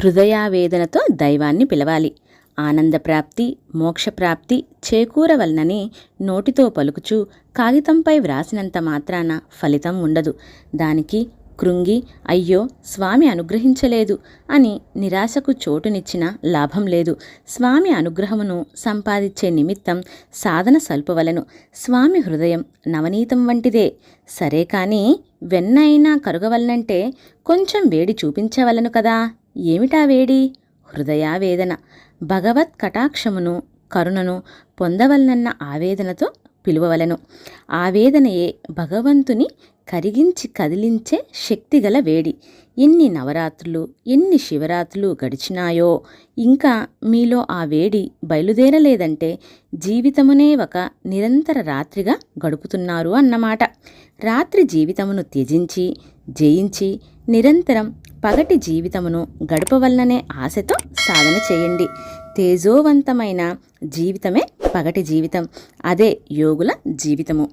హృదయావేదనతో దైవాన్ని పిలవాలి. ఆనందప్రాప్తి మోక్షప్రాప్తి చేకూరవలనని నోటితో పలుకుచూ కాగితంపై వ్రాసినంత మాత్రాన ఫలితం ఉండదు. దానికి కృంగి అయ్యో స్వామి అనుగ్రహించలేదు అని నిరాశకు చోటునిచ్చిన లాభం లేదు. స్వామి అనుగ్రహమును సంపాదించే నిమిత్తం సాధన సల్పవలను. స్వామి హృదయం నవనీతం వంటిదే. సరే కానీ వెన్న అయినా కరుగవలనంటే కొంచెం వేడి చూపించవలను కదా. ఏమిటా వేడి? హృదయావేదన. భగవత్ కటాక్షమును కరుణను పొందవలనన్న ఆవేదనతో పిలువవలను. ఆవేదనయే భగవంతుని కరిగించి కదిలించే శక్తిగల వేడి. ఎన్ని నవరాత్రులు ఎన్ని శివరాత్రులు గడిచినాయో. ఇంకా మీలో ఆ వేడి బయలుదేరలేదంటే జీవితమునే ఒక నిరంతర రాత్రిగా గడుపుతున్నారు అన్నమాట. రాత్రి జీవితమును త్యజించి జయించి నిరంతరం పగటి జీవితమును గడపవలననే ఆశతో సాధన చేయండి. తేజోవంతమైన జీవితమే పగటి జీవితం. అదే యోగుల జీవితము.